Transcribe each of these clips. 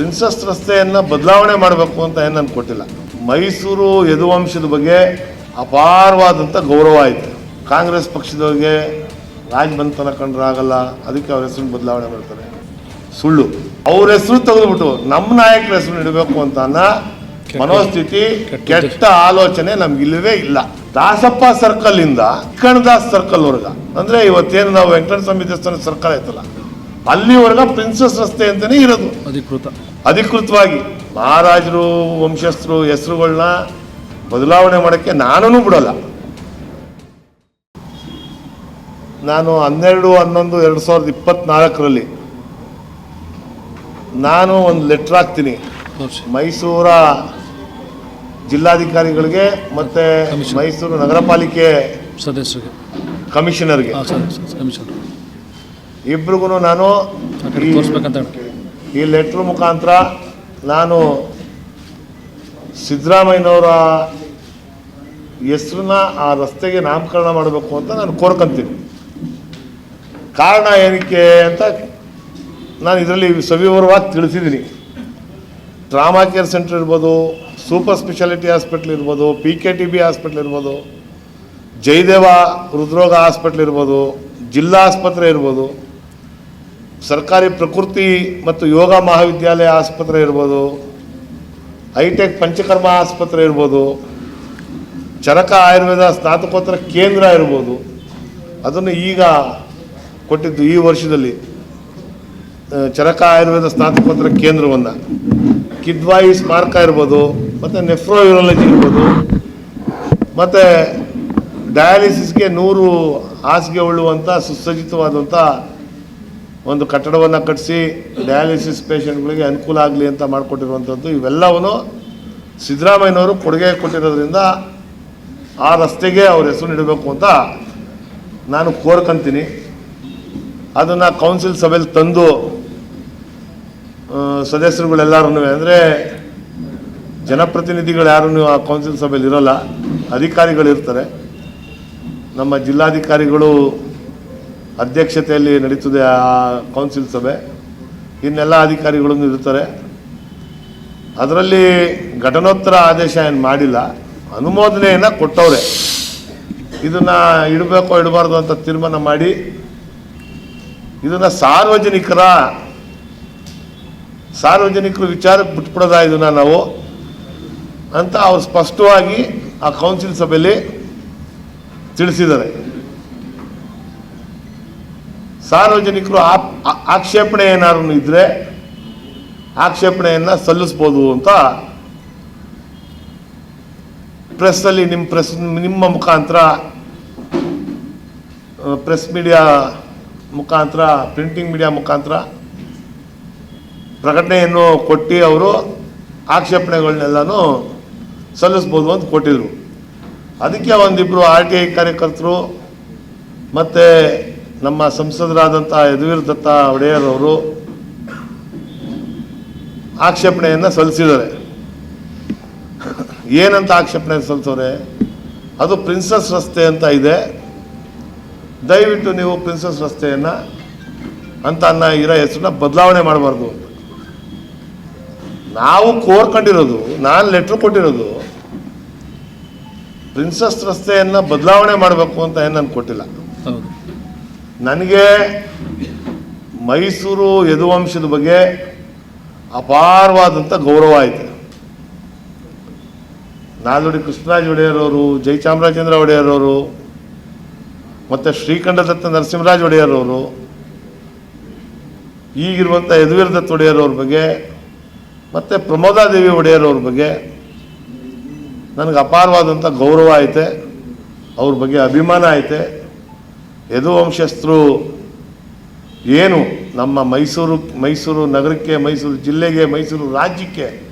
Princess ರಸ್ತೆಯನ್ನು ಬದಲಾವಣೆ ಮಾಡಬೇಕು ಅಂತ ಏನು ನಾನು ಕೊಟ್ಟಿಲ್ಲ ಮೈಸೂರು ಯದುವಂಶದ ಬಗ್ಗೆ ಅಪಾರವಾದಂಥ ಗೌರವ ಆಯಿತು. ಕಾಂಗ್ರೆಸ್ ಪಕ್ಷದವ್ರಿಗೆ ರಾಜಬಂಧನ ಕಂಡ್ರಾಗಲ್ಲ ಕಂಡ್ರೆ ಆಗಲ್ಲ ಅದಕ್ಕೆ ಅವ್ರ ಹೆಸರು ಬದಲಾವಣೆ ಮಾಡ್ತಾರೆ. ಸುಳ್ಳು. ಅವ್ರ ಹೆಸರು ತೆಗೆದುಬಿಟ್ಟು ನಮ್ಮ ನಾಯಕರ ಹೆಸರು ಇಡಬೇಕು ಅಂತ ಮನೋಸ್ಥಿತಿ ಕೆಟ್ಟ ಆಲೋಚನೆ ನಮ್ಗಿಲ್ಲವೇ ಇಲ್ಲ. ದಾಸಪ್ಪ ಸರ್ಕಲ್ ಇಂದ ಕಣದಾಸ್ ಸರ್ಕಲ್ ವರ್ಗ. ಅಂದ್ರೆ ಇವತ್ತೇನು ನಾವು ವೆಂಕಟಸ್ವಾಮಿ ಸ್ವಾಮಿ ದೇವಸ್ಥಾನ ಸರ್ಕಲ್ ಆಯ್ತಲ್ಲ ಅಲ್ಲಿವರೆಗ ಪ್ರಿನ್ಸಸ್ ರಸ್ತೆ ಅಂತಾನೆ ಇರೋದು. ಅಧಿಕೃತ. ಅಧಿಕೃತವಾಗಿ ಮಹಾರಾಜರು ವಂಶಸ್ಥರು ಹೆಸರುಗಳನ್ನ ಬದಲಾವಣೆ ಮಾಡೋಕ್ಕೆ ನಾನೂ ಬಿಡಲ್ಲ. ನಾನು ಹನ್ನೆರಡು ಹನ್ನೊಂದು ಎರಡು ಸಾವಿರದ ಇಪ್ಪತ್ನಾಲ್ಕರಲ್ಲಿ ನಾನು ಒಂದು ಲೆಟ್ರ್ ಹಾಕ್ತೀನಿ. ಮೈಸೂರ ಜಿಲ್ಲಾಧಿಕಾರಿಗಳಿಗೆ ಮತ್ತೆ ಮೈಸೂರು ನಗರ ಪಾಲಿಕೆ ಸದಸ್ಯರಿಗೆ ಕಮಿಷನರ್ಗೆ ಇಬ್ರಿಗೂ ನಾನು ಈ ಲೆಟ್ರ್ ಮುಖಾಂತರ ನಾನು ಸಿದ್ದರಾಮಯ್ಯನವರ ಹೆಸ್ರನ್ನ ಆ ರಸ್ತೆಗೆ ನಾಮಕರಣ ಮಾಡಬೇಕು ಅಂತ ನಾನು ಕೋರ್ಕೊಂತೀನಿ. ಕಾರಣ ಏನಕ್ಕೆ ಅಂತ ನಾನು ಇದರಲ್ಲಿ ಸವಿವರವಾಗಿ ತಿಳಿಸಿದ್ದೀನಿ. ಟ್ರಾಮಾ ಕೇರ್ ಸೆಂಟರ್ ಇರ್ಬೋದು ಸೂಪರ್ ಸ್ಪೆಷಾಲಿಟಿ ಹಾಸ್ಪಿಟ್ಲ್ ಇರ್ಬೋದು P K T B hospital ಇರ್ಬೋದು ಜಯದೇವ ಹೃದ್ರೋಗ ಹಾಸ್ಪಿಟ್ಲ್ ಇರ್ಬೋದು ಜಿಲ್ಲಾ ಆಸ್ಪತ್ರೆ ಇರ್ಬೋದು ಸರ್ಕಾರಿ ಪ್ರಕೃತಿ ಮತ್ತು ಯೋಗ ಮಹಾವಿದ್ಯಾಲಯ ಆಸ್ಪತ್ರೆ ಇರ್ಬೋದು ಹೈಟೆಕ್ ಪಂಚಕರ್ಮ ಆಸ್ಪತ್ರೆ ಇರ್ಬೋದು ಚರಕ ಆಯುರ್ವೇದ ಸ್ನಾತಕೋತ್ತರ ಕೇಂದ್ರ ಇರ್ಬೋದು. ಅದನ್ನು ಈಗ ಕೊಟ್ಟಿದ್ದು ಈ ವರ್ಷದಲ್ಲಿ ಚರಕ ಆಯುರ್ವೇದ ಸ್ನಾತಕೋತ್ತರ ಕೇಂದ್ರವನ್ನು. ಕಿದ್ವಾಯಿ ಸ್ಮಾರಕ ಇರ್ಬೋದು, ಮತ್ತು ನೆಫ್ರೋ ಯೂರಾಲಜಿ ಇರ್ಬೋದು, ಮತ್ತು ಡಯಾಲಿಸಿಸ್ಗೆ ನೂರು ಹಾಸಿಗೆ ಉಳ್ಳುವಂಥ ಸುಸಜ್ಜಿತವಾದಂಥ ಒಂದು ಕಟ್ಟಡವನ್ನು ಕಟ್ಟಿಸಿ ಡಯಾಲಿಸಿಸ್ ಪೇಷಂಟ್ಗಳಿಗೆ ಅನುಕೂಲ ಆಗಲಿ ಅಂತ ಮಾಡಿಕೊಟ್ಟಿರುವಂಥದ್ದು, ಇವೆಲ್ಲವನ್ನು ಸಿದ್ದರಾಮಯ್ಯನವರು ಕೊಡುಗೆ ಕೊಟ್ಟಿರೋದ್ರಿಂದ ಆ ರಸ್ತೆಗೆ ಅವ್ರ ಹೆಸರು ನೀಡಬೇಕು ಅಂತ ನಾನು ಕೋರ್ಕೊಂತೀನಿ. ಅದನ್ನು ಕೌನ್ಸಿಲ್ ಸಭೆಯಲ್ಲಿ ತಂದು ಸದಸ್ಯರುಗಳೆಲ್ಲರೂ ಅಂದರೆ ಜನಪ್ರತಿನಿಧಿಗಳು ಯಾರೂ ಆ ಕೌನ್ಸಿಲ್ ಸಭೆಯಲ್ಲಿ ಇರೋಲ್ಲ, ಅಧಿಕಾರಿಗಳಿರ್ತಾರೆ. ನಮ್ಮ ಜಿಲ್ಲಾಧಿಕಾರಿಗಳು ಅಧ್ಯಕ್ಷತೆಯಲ್ಲಿ ನಡೀತದೆ ಆ ಕೌನ್ಸಿಲ್ ಸಭೆ. ಇನ್ನೆಲ್ಲ ಅಧಿಕಾರಿಗಳನ್ನು ಇರ್ತಾರೆ. ಅದರಲ್ಲಿ ಘಟನೋತ್ತರ ಆದೇಶ ಏನು ಮಾಡಿಲ್ಲ, ಅನುಮೋದನೆಯನ್ನು ಕೊಟ್ಟವ್ರೆ. ಇದನ್ನು ಇಡಬೇಕೋ ಇಡಬಾರ್ದು ಅಂತ ತೀರ್ಮಾನ ಮಾಡಿ, ಇದನ್ನು ಸಾರ್ವಜನಿಕರ, ಸಾರ್ವಜನಿಕರು ವಿಚಾರಕ್ಕೆ ಬಿಟ್ಬಿಡೋದ ಇದನ್ನು ನಾವು ಅಂತ ಅವ್ರು ಸ್ಪಷ್ಟವಾಗಿ ಆ ಕೌನ್ಸಿಲ್ ಸಭೆಯಲ್ಲಿ ತಿಳಿಸಿದ್ದಾರೆ. ಸಾರ್ವಜನಿಕರು ಆಕ್ಷೇಪಣೆ ಏನಾದ್ರು ಇದ್ರೆ ಆಕ್ಷೇಪಣೆಯನ್ನು ಸಲ್ಲಿಸ್ಬೋದು ಅಂತ ಪ್ರೆಸ್ಸಲ್ಲಿ ನಿಮ್ಮ ಪ್ರೆಸ್ ನಿಮ್ಮ ಮುಖಾಂತರ ಪ್ರೆಸ್ ಮೀಡಿಯಾ ಮುಖಾಂತರ, ಪ್ರಿಂಟಿಂಗ್ ಮೀಡಿಯಾ ಮುಖಾಂತರ ಪ್ರಕಟಣೆಯನ್ನು ಕೊಟ್ಟು ಅವರು ಆಕ್ಷೇಪಣೆಗಳನ್ನೆಲ್ಲನೂ ಸಲ್ಲಿಸ್ಬೋದು ಅಂತ ಕೊಟ್ಟಿದ್ರು. ಅದಕ್ಕೆ ಒಂದಿಬ್ಬರು ಆರ್ ಟಿ ಐ ಕಾರ್ಯಕರ್ತರು ಮತ್ತು ನಮ್ಮ ಸಂಸದರಾದಂಥ ಯದುವೀರ್ ದತ್ತ ಒಡೆಯರ್ ಅವರು ಆಕ್ಷೇಪಣೆಯನ್ನು ಸಲ್ಲಿಸಿದ್ದಾರೆ. ಏನಂತ ಆಕ್ಷೇಪಣೆ ಸಲ್ಲಿಸೋರೆ? ಅದು ಪ್ರಿನ್ಸಸ್ ರಸ್ತೆ ಅಂತ ಇದೆ. ದಯವಿಟ್ಟು ನೀವು ಪ್ರಿನ್ಸಸ್ ರಸ್ತೆಯನ್ನು ಅಂತ ಅನ್ನ ಇರೋ ಹೆಸರನ್ನ ಬದಲಾವಣೆ ಮಾಡಬಾರ್ದು ಅಂತ. ನಾವು ಕೋರ್ಕೊಂಡಿರೋದು ನಾನು ಲೆಟ್ರ್ ಕೊಟ್ಟಿರೋದು, ಪ್ರಿನ್ಸಸ್ ರಸ್ತೆಯನ್ನು ಬದಲಾವಣೆ ಮಾಡಬೇಕು ಅಂತ ಏನು ನಾನು ಕೊಟ್ಟಿಲ್ಲ. ನನಗೆ ಮೈಸೂರು ಯದುವಂಶದ ಬಗ್ಗೆ ಅಪಾರವಾದಂಥ ಗೌರವ ಐತೆ ನಾಲ್ವಡಿ ಕೃಷ್ಣರಾಜ ಒಡೆಯರವರು ಜಯಚಾಮರಾಜೇಂದ್ರ ಒಡೆಯರವರು ಮತ್ತು ಶ್ರೀಕಂಠದತ್ತ ನರಸಿಂಹರಾಜ ಒಡೆಯರವರು ಈಗಿರುವಂಥ ಯದುವೀರ ದತ್ತ ಒಡೆಯರವ್ರ ಬಗ್ಗೆ, ಮತ್ತು ಪ್ರಮೋದಾದೇವಿ ಒಡೆಯರವ್ರ ಬಗ್ಗೆ ನನಗೆ ಅಪಾರವಾದಂಥ ಗೌರವ ಐತೆ ಅವ್ರ ಬಗ್ಗೆ ಅಭಿಮಾನ ಐತೆ ಯದುವಂಶಸ್ಥರು ಏನು ನಮ್ಮ ಮೈಸೂರು ಮೈಸೂರು ನಗರಕ್ಕೆ, ಮೈಸೂರು ಜಿಲ್ಲೆಗೆ, ಮೈಸೂರು ರಾಜ್ಯಕ್ಕೆ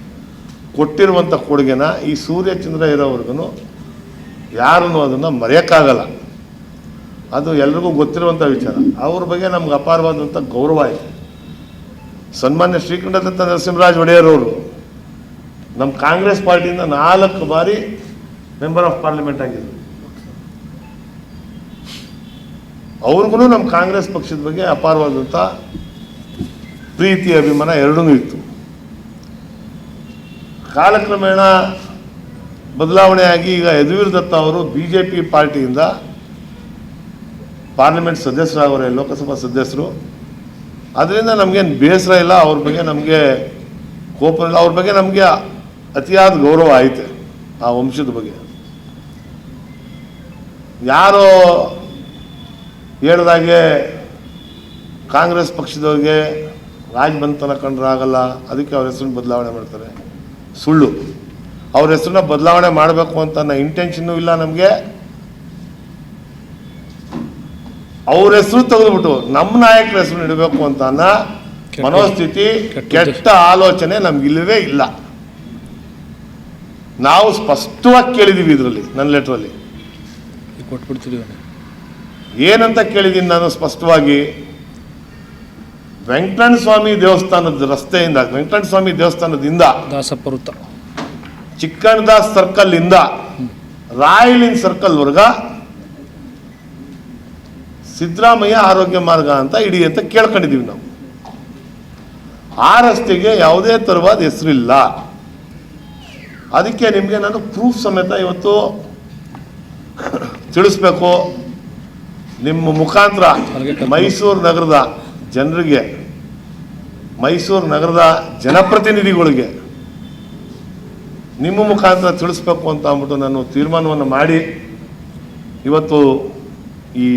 ಕೊಟ್ಟಿರುವಂಥ ಕೊಡುಗೆನ ಈ ಸೂರ್ಯ ಚಂದ್ರ ಇರೋವರೆಗೂ ಯಾರೂ ಅದನ್ನು ಮರೆಯೋಕ್ಕಾಗಲ್ಲ. ಅದು ಎಲ್ರಿಗೂ ಗೊತ್ತಿರುವಂಥ ವಿಚಾರ. ಅವ್ರ ಬಗ್ಗೆ ನಮ್ಗೆ ಅಪಾರವಾದಂಥ ಗೌರವ ಇದೆ. ಸನ್ಮಾನ್ಯ ಶ್ರೀಕಂಠದತ್ತ ನರಸಿಂಹರಾಜ್ ಒಡೆಯರವರು ನಮ್ಮ ಕಾಂಗ್ರೆಸ್ ಪಾರ್ಟಿಯಿಂದ ನಾಲ್ಕು ಬಾರಿ ಮೆಂಬರ್ ಆಫ್ ಪಾರ್ಲಿಮೆಂಟ್ ಆಗಿದ್ರು. ಅವ್ರಿಗೂ ನಮ್ಮ ಕಾಂಗ್ರೆಸ್ ಪಕ್ಷದ ಬಗ್ಗೆ ಅಪಾರವಾದಂಥ ಪ್ರೀತಿ, ಅಭಿಮಾನ ಎರಡೂ ಇತ್ತು. ಕಾಲಕ್ರಮೇಣ ಬದಲಾವಣೆಯಾಗಿ ಈಗ ಯದುವೀರ್ ದತ್ತ ಅವರು ಬಿ ಜೆ ಪಿ ಪಾರ್ಟಿಯಿಂದ ಪಾರ್ಲಿಮೆಂಟ್ ಸದಸ್ಯರಾಗವ್ರೆ ಲೋಕಸಭಾ ಸದಸ್ಯರು. ಅದರಿಂದ ನಮಗೇನು ಬೇಸರ ಇಲ್ಲ, ಅವ್ರ ಬಗ್ಗೆ ನಮಗೆ ಕೋಪ ಇಲ್ಲ, ಅವ್ರ ಬಗ್ಗೆ ನಮಗೆ ಅತಿಯಾದ ಗೌರವ ಐತೆ ಆ ವಂಶದ ಬಗ್ಗೆ. ಯಾರೋ ಹೇಳ್ದಾಗೆ ಕಾಂಗ್ರೆಸ್ ಪಕ್ಷದವ್ರಿಗೆ ರಾಜ್ ಬಂತನ ಕಂಡ್ರೆ ಆಗಲ್ಲ ಅದಕ್ಕೆ ಅವ್ರ ಹೆಸರನ್ನ ಬದಲಾವಣೆ ಮಾಡ್ತಾರೆ. ಸುಳ್ಳು. ಅವ್ರ ಹೆಸರನ್ನ ಬದಲಾವಣೆ ಮಾಡಬೇಕು ಅಂತ ಅನ್ನೋ ಇಂಟೆನ್ಷನ್ನು ಇಲ್ಲ ನಮಗೆ. ಅವ್ರ ಹೆಸರು ತೆಗೆದುಬಿಟ್ಟು ನಮ್ಮ ನಾಯಕರ ಹೆಸರು ಇಡಬೇಕು ಅಂತ ಅನ್ನೋ ಮನೋಸ್ಥಿತಿ ಕೆಟ್ಟ ಆಲೋಚನೆ ನಮ್ಗಿಲ್ಲವೇ ಇಲ್ಲ. ನಾವು ಸ್ಪಷ್ಟವಾಗಿ ಕೇಳಿದೀವಿ ಇದರಲ್ಲಿ ನನ್ನ ಲೆಟ್ರಲ್ಲಿ ಕೊಟ್ಬಿಡ್ತೀವಿ ಏನಂತ ಕೇಳಿದ್ದೀನಿ ನಾನು ಸ್ಪಷ್ಟವಾಗಿ. ವೆಂಕಟನ್ ಸ್ವಾಮಿ ದೇವಸ್ಥಾನದ ರಸ್ತೆಯಿಂದ ವೆಂಕಟನ್ ಸ್ವಾಮಿ ದೇವಸ್ಥಾನದಿಂದ ದಾಸಪ್ಪ ವೃತ್ತ ಚಿಕ್ಕಣದಾಸ್ ಸರ್ಕಲ್ ಇಂದ ರಾಯಲಿನ್ ಸರ್ಕಲ್ ವರ್ಗ ಸಿದ್ದರಾಮಯ್ಯ ಆರೋಗ್ಯ ಮಾರ್ಗ ಅಂತ ಇಡೀ ಅಂತ ಕೇಳ್ಕೊಂಡಿದ್ದೀವಿ ನಾವು. ಆ ರಸ್ತೆಗೆ ಯಾವುದೇ ತರವಾದ ಹೆಸರಿಲ್ಲ. ಅದಕ್ಕೆ ನಿಮಗೆ ನಾನು ಪ್ರೂಫ್ ಸಮೇತ ಇವತ್ತು ತಿಳಿಸ್ಬೇಕು. ನಿಮ್ಮ ಮುಖಾಂತರ ಮೈಸೂರು ನಗರದ ಜನರಿಗೆ ಮೈಸೂರು ನಗರದ ಜನಪ್ರತಿನಿಧಿಗಳಿಗೆ ನಿಮ್ಮ ಮುಖಾಂತರ ತಿಳಿಸ್ಬೇಕು ಅಂತ ಅಂದ್ಬಿಟ್ಟು ನಾನು ತೀರ್ಮಾನವನ್ನು ಮಾಡಿ ಇವತ್ತು ಈ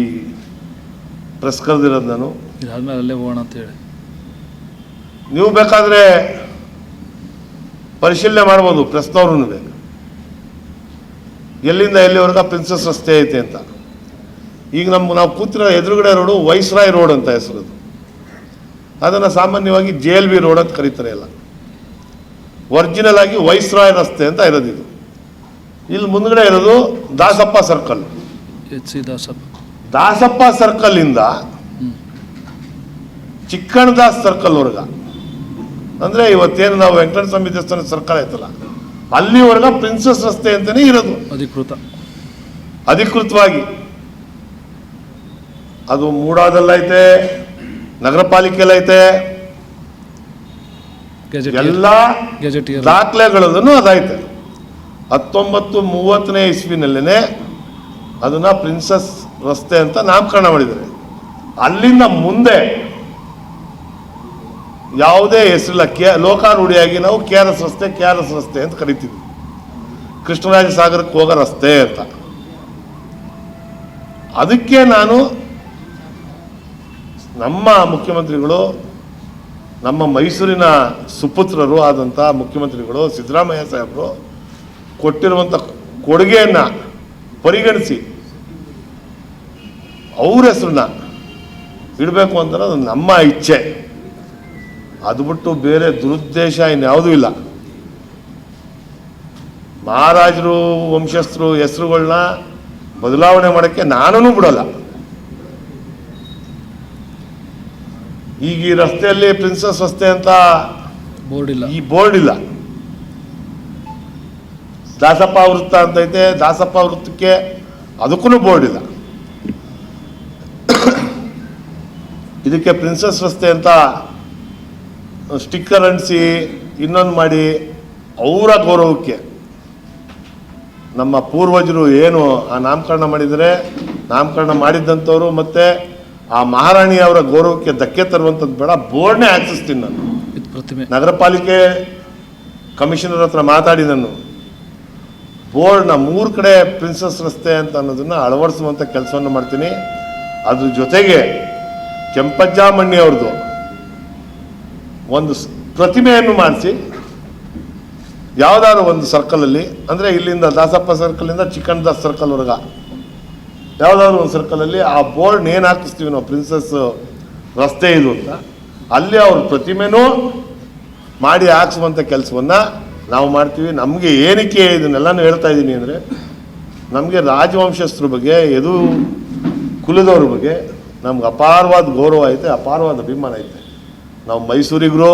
ಪ್ರೆಸ್ ಕರೆದಿರೋದು ನಾನು. ಅಲ್ಲೇ ಹೋಗೋಣ ಅಂತ ಹೇಳಿ. ನೀವು ಬೇಕಾದರೆ ಪರಿಶೀಲನೆ ಮಾಡ್ಬೋದು ಪ್ರೆಸ್ನವ್ರೂ ಎಲ್ಲಿಂದ ಎಲ್ಲಿವರೆಗೂ ಪ್ರಿನ್ಸಸ್ ರಸ್ತೆ ಐತೆ ಅಂತ. ಈಗ ನಮ್ಮ ನಾವು ಕೂತಿರೋ ಎದುರುಗಡೆ ರೋಡು ವೈಸ್ರಾಯ್ ರೋಡ್ ಅಂತ ಹೆಸರು ಅದನ್ನು ಸಾಮಾನ್ಯವಾಗಿ ಜೆ ಎಲ್ ಬಿ ರೋಡ್ ಅಂತ ಕರೀತಾರೆ ಎಲ್ಲ. ಒರಿಜಿನಲ್ ಆಗಿ ವೈಸ್ರಾಯ್ ರಸ್ತೆ ಅಂತ ಇರೋದು ಇದು. ಇಲ್ಲಿ ಮುಂದ್ಗಡೆ ಇರೋದು Dasappa circle. H C Dasappa. Dasappa circle ಇಂದ ಚಿಕ್ಕಣದಾಸ್ ಸರ್ಕಲ್ ವರ್ಗ. ಅಂದ್ರೆ ಇವತ್ತೇನು ನಾವು ವೆಂಕಟ ಸ್ವಾಮಿ ದೇವಸ್ಥಾನ ಸರ್ಕಲ್ ಐತಲ್ಲ ಅಲ್ಲಿವರೆಗ ಪ್ರಿನ್ಸಸ್ ರಸ್ತೆ ಅಂತಾನೆ ಇರೋದು. ಅಧಿಕೃತ. ಅಧಿಕೃತವಾಗಿ. ಅದು ಮೂಡಾದಲ್ಲೈತೆ ನಗರ ಪಾಲಿಕೆಯಲ್ಲೈತೆ ಎಲ್ಲ ದಾಖಲೆಗಳಲ್ಲೂ ಅದೈತೆ ಹತ್ತೊಂಬತ್ತು ಮೂವತ್ತನೇ ಇಸ್ವಿನಲ್ಲೇ ಅದನ್ನ ಪ್ರಿನ್ಸಸ್ ರಸ್ತೆ ಅಂತ ನಾಮಕರಣ ಮಾಡಿದ್ದಾರೆ. ಅಲ್ಲಿಂದ ಮುಂದೆ ಯಾವುದೇ ಹೆಸರಿಲ್ಲ ಕೆ ಲೋಕಾರೂಢಿಯಾಗಿ ನಾವು ಕೆ ಆರ್ ಎಸ್ ರಸ್ತೆ ಕೆ ಆರ್ ಎಸ್ ರಸ್ತೆ ಅಂತ ಕರಿತೀವಿ. ಕೃಷ್ಣರಾಜ ಸಾಗರಕ್ಕೆ ಹೋಗೋ ರಸ್ತೆ ಅಂತ. ಅದಕ್ಕೆ ನಾನು ನಮ್ಮ ಮುಖ್ಯಮಂತ್ರಿಗಳು, ನಮ್ಮ ಮೈಸೂರಿನ ಸುಪುತ್ರರು ಆದಂಥ ಮುಖ್ಯಮಂತ್ರಿಗಳು, ಸಿದ್ದರಾಮಯ್ಯ ಸಾಹೇಬರು ಕೊಟ್ಟಿರುವಂಥ ಕೊಡುಗೆಯನ್ನು ಪರಿಗಣಿಸಿ ಅವ್ರ ಹೆಸರನ್ನ ಇಡಬೇಕು ಅಂದ್ರೆ ಅದು ನಮ್ಮ ಇಚ್ಛೆ. ಅದು ಬಿಟ್ಟು ಬೇರೆ ದುರುದ್ದೇಶ ಇನ್ಯಾವುದೂ ಇಲ್ಲ. ಮಹಾರಾಜರು, ವಂಶಸ್ಥರು ಹೆಸರುಗಳನ್ನ ಬದಲಾವಣೆ ಮಾಡೋಕ್ಕೆ ನಾನೂ ಬಿಡಲ್ಲ. ಈಗ ಈ ರಸ್ತೆಯಲ್ಲಿ ಪ್ರಿನ್ಸಸ್ ರಸ್ತೆ ಅಂತ ಬೋರ್ಡ್ ಇಲ್ಲ. ಈ ಬೋರ್ಡ್ ಇಲ್ಲ. ದಾಸಪ್ಪ ವೃತ್ತ ಅಂತ ಐತೆ ದಾಸಪ್ಪ ವೃತ್ತಕ್ಕೆ ಅದಕ್ಕೂ ಬೋರ್ಡ್ ಇಲ್ಲ. ಇದಕ್ಕೆ ಪ್ರಿನ್ಸಸ್ ರಸ್ತೆ ಅಂತ ಸ್ಟಿಕ್ಕರ್ ಅಂಟಿಸಿ ಇನ್ನೊಂದು ಮಾಡಿ ಅವರ ಗೌರವಕ್ಕೆ. ನಮ್ಮ ಪೂರ್ವಜರು ಏನು ಆ ನಾಮಕರಣ ಮಾಡಿದರೆ ನಾಮಕರಣ ಮಾಡಿದ್ದಂಥವ್ರು ಮತ್ತೆ ಆ ಮಹಾರಾಣಿಯವರ ಗೌರವಕ್ಕೆ ಧಕ್ಕೆ ತರುವಂಥದ್ದು ಬೇಡ. ಬೋರ್ಡ್ನೇ ಆಚರಿಸ್ತೀನಿ ನಾನು. ಪ್ರತಿಮೆ. ನಗರ ಪಾಲಿಕೆ ಕಮಿಷನರ್ ಹತ್ರ ಮಾತಾಡಿ ನಾನು. ಬೋರ್ಡ್ನ ಮೂರು ಕಡೆ ಪ್ರಿನ್ಸಸ್ ರಸ್ತೆ ಅಂತ ಅನ್ನೋದನ್ನು ಅಳವಡಿಸುವಂಥ ಕೆಲಸವನ್ನು ಮಾಡ್ತೀನಿ. ಅದ್ರ ಜೊತೆಗೆ ಕೆಂಪಜ್ಜಾಮಣ್ಣಿ ಅವ್ರದ್ದು ಒಂದು ಪ್ರತಿಮೆಯನ್ನು ಮಾಡಿಸಿ. ಯಾವುದಾದ್ರು ಒಂದು ಸರ್ಕಲಲ್ಲಿ ಅಂದರೆ ಇಲ್ಲಿಂದ ದಾಸಪ್ಪ ಸರ್ಕಲಿಂದ ಚಿಕ್ಕಣ್ಣದಾಸ್ ಸರ್ಕಲ್ವರೆಗ ಯಾವುದಾದ್ರು ಒಂದು ಸರ್ಕಲಲ್ಲಿ ಆ ಬೋರ್ಡ್ ಏನು ಹಾಕಿಸ್ತೀವಿ ನಾವು ಪ್ರಿನ್ಸಸ್ ರಸ್ತೆ ಇದು ಅಂತ. ಅಲ್ಲಿ ಅವ್ರ ಪ್ರತಿಮೆನೂ ಮಾಡಿ ಹಾಕ್ಸುವಂಥ ಕೆಲಸವನ್ನು ನಾವು ಮಾಡ್ತೀವಿ. ನಮಗೆ ಏನಕ್ಕೆ ಇದನ್ನೆಲ್ಲನೂ ಹೇಳ್ತಾ ಇದ್ದೀನಿ ಅಂದರೆ ನಮಗೆ ರಾಜವಂಶಸ್ಥರ ಬಗ್ಗೆ ಎದು ಕುಲದವ್ರ ಬಗ್ಗೆ ನಮ್ಗೆ ಅಪಾರವಾದ ಗೌರವ ಐತೆ ಅಪಾರವಾದ ಅಭಿಮಾನ ಐತೆ. ನಾವು ಮೈಸೂರಿಗರು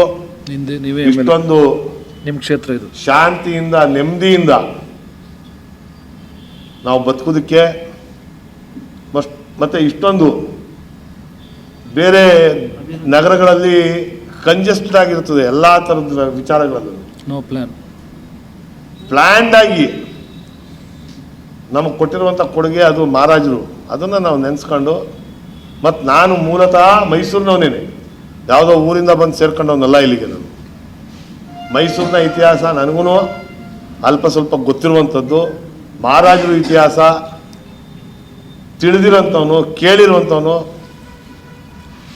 ಇಷ್ಟೊಂದು ನಿಮ್ಮ ಕ್ಷೇತ್ರ ಇದು. ಶಾಂತಿಯಿಂದ ನೆಮ್ಮದಿಯಿಂದ ನಾವು ಬದುಕೋದಕ್ಕೆ ಮಸ್- ಮತ್ತೆ ಇಷ್ಟೊಂದು ಬೇರೆ ನಗರಗಳಲ್ಲಿ ಕಂಜೆಸ್ಟೆಡ್ ಆಗಿರ್ತದೆ ಎಲ್ಲ ಥರದ ವಿಚಾರಗಳಲ್ಲೂ. ನೋ ಪ್ಲ್ಯಾನ್ ಪ್ಲ್ಯಾಂಡ್ ಆಗಿ ನಮಗೆ ಕೊಟ್ಟಿರುವಂಥ ಕೊಡುಗೆ ಅದು ಮಹಾರಾಜರು. ಅದನ್ನು ನಾವು ನೆನೆಸ್ಕೊಂಡು ಮತ್ತು ನಾನು ಮೂಲತಃ ಮೈಸೂರಿನವನೇನೆ. ಯಾವುದೋ ಊರಿಂದ ಬಂದು ಸೇರ್ಕೊಂಡವನಲ್ಲ ಇಲ್ಲಿಗೆ ನಾನು. ಮೈಸೂರಿನ ಇತಿಹಾಸ ನನಗೂ ಅಲ್ಪ ಸ್ವಲ್ಪ ಗೊತ್ತಿರುವಂಥದ್ದು ಮಹಾರಾಜರು ಇತಿಹಾಸ ತಿಳಿದಿರೋಂಥವನು ಕೇಳಿರುವಂಥವನು,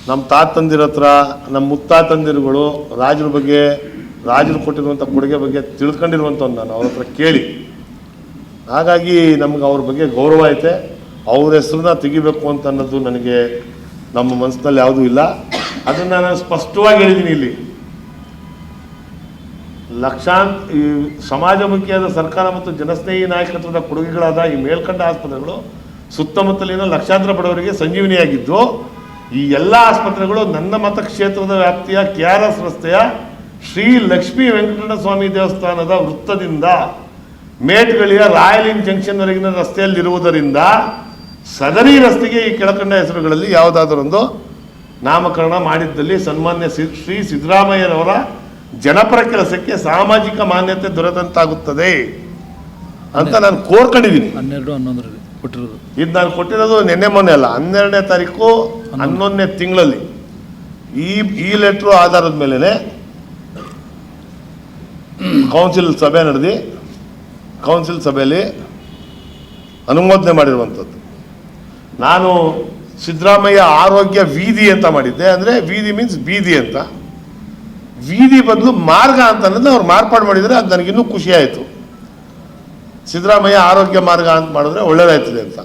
ನಮ್ಮ ತಾತಂದಿರ ಹತ್ರ, ನಮ್ಮ ಮುತ್ತಾತಂದಿರುಗಳು, ರಾಜರ ಬಗ್ಗೆ, ರಾಜರು ಕೊಟ್ಟಿರುವಂಥ ಕೊಡುಗೆ ಬಗ್ಗೆ ತಿಳ್ಕೊಂಡಿರುವಂಥವ್ನು ನಾನು, ಅವ್ರ ಹತ್ರ ಕೇಳಿ. ಹಾಗಾಗಿ ನಮ್ಗೆ ಅವ್ರ ಬಗ್ಗೆ ಗೌರವ ಐತೆ. ಅವ್ರ ಹೆಸರನ್ನ ತೆಗಿಬೇಕು ಅಂತ ಅನ್ನೋದು ನನಗೆ ನಮ್ಮ ಮನಸ್ಸಿನಲ್ಲಿ ಯಾವುದೂ ಇಲ್ಲ. ಅದನ್ನು ನಾನು ಸ್ಪಷ್ಟವಾಗಿ ಹೇಳಿದ್ದೀನಿ ಇಲ್ಲಿ. ಲಕ್ಷಾಂತ, ಈ ಸಮಾಜಮುಖಿಯಾದ ಸರ್ಕಾರ ಮತ್ತು ಜನಸ್ನೇಹಿ ನಾಯಕತ್ವದ ಕೊಡುಗೆಗಳಾದ ಈ ಮೇಲ್ಕಂಡ ಆಸ್ಪತ್ರೆಗಳು ಸುತ್ತಮುತ್ತಲಿನ ಲಕ್ಷಾಂತರ ಬಡವರಿಗೆ ಸಂಜೀವಿನಿಯಾಗಿದ್ದು ಈ ಎಲ್ಲ ಆಸ್ಪತ್ರೆಗಳು ನನ್ನ ಮತಕ್ಷೇತ್ರದ ವ್ಯಾಪ್ತಿಯ ಕೆ ಆರ್ ಎಸ್ ರಸ್ತೆಯ ಶ್ರೀ ಲಕ್ಷ್ಮೀ ವೆಂಕಟರಮಣ ಸ್ವಾಮಿ ದೇವಸ್ಥಾನದ ವೃತ್ತದಿಂದ ಮೇಟ್ಗಳಿಯ ಇನ್ ಜಂಕ್ಷನ್ವರೆಗಿನ ರಸ್ತೆಯಲ್ಲಿರುವುದರಿಂದ ಸದರಿ ರಸ್ತೆಗೆ ಈ ಕೆಳಕಂಡ ಹೆಸರುಗಳಲ್ಲಿ ಯಾವುದಾದರೊಂದು ನಾಮಕರಣ ಮಾಡಿದ್ದಲ್ಲಿ ಸನ್ಮಾನ್ಯ ಶ್ರೀ ಸಿದ್ದರಾಮಯ್ಯರವರ ಜನಪರ ಕೆಲಸಕ್ಕೆ ಸಾಮಾಜಿಕ ಮಾನ್ಯತೆ ದೊರೆತಂತಾಗುತ್ತದೆ ಅಂತ ನಾನು ಕೋರ್ಕೊಂಡಿದ್ದೀನಿ. ಹನ್ನೆರಡು ಹನ್ನೊಂದರಲ್ಲಿ. ಕೊಟ್ಟಿರೋದು. ಇದು ನಾನು ಕೊಟ್ಟಿರೋದು ನಿನ್ನೆ ಮೊನ್ನೆ ಅಲ್ಲ ಹನ್ನೆರಡನೇ ತಾರೀಕು ಹನ್ನೊಂದನೇ ತಿಂಗಳಲ್ಲಿ. ಈ ಈ ಲೆಟ್ರ್ ಆಧಾರದ ಮೇಲೆ ಕೌನ್ಸಿಲ್ ಸಭೆ ನಡೆದು ಕೌನ್ಸಿಲ್ ಸಭೆಯಲ್ಲಿ ಅನುಮೋದನೆ ಮಾಡಿರುವಂಥದ್ದು. ನಾನು ಸಿದ್ದರಾಮಯ್ಯ ಆರೋಗ್ಯ ವೀದಿ ಅಂತ ಮಾಡಿದ್ದೆ ಅಂದರೆ ವೀದಿ ಮೀನ್ಸ್ ಬೀದಿ ಅಂತ. ವೀದಿ ಬದಲು ಮಾರ್ಗ ಅಂತ ಅನ್ನೋದನ್ನ ಅವ್ರು ಮಾರ್ಪಾಡು ಮಾಡಿದರೆ ಅದು ನನಗಿನ್ನೂ ಖುಷಿ ಆಯಿತು. ಸಿದ್ದರಾಮಯ್ಯ ಆರೋಗ್ಯ ಮಾರ್ಗ ಅಂತ ಮಾಡಿದ್ರೆ ಒಳ್ಳೇದಾಯ್ತದೆ ಅಂತ.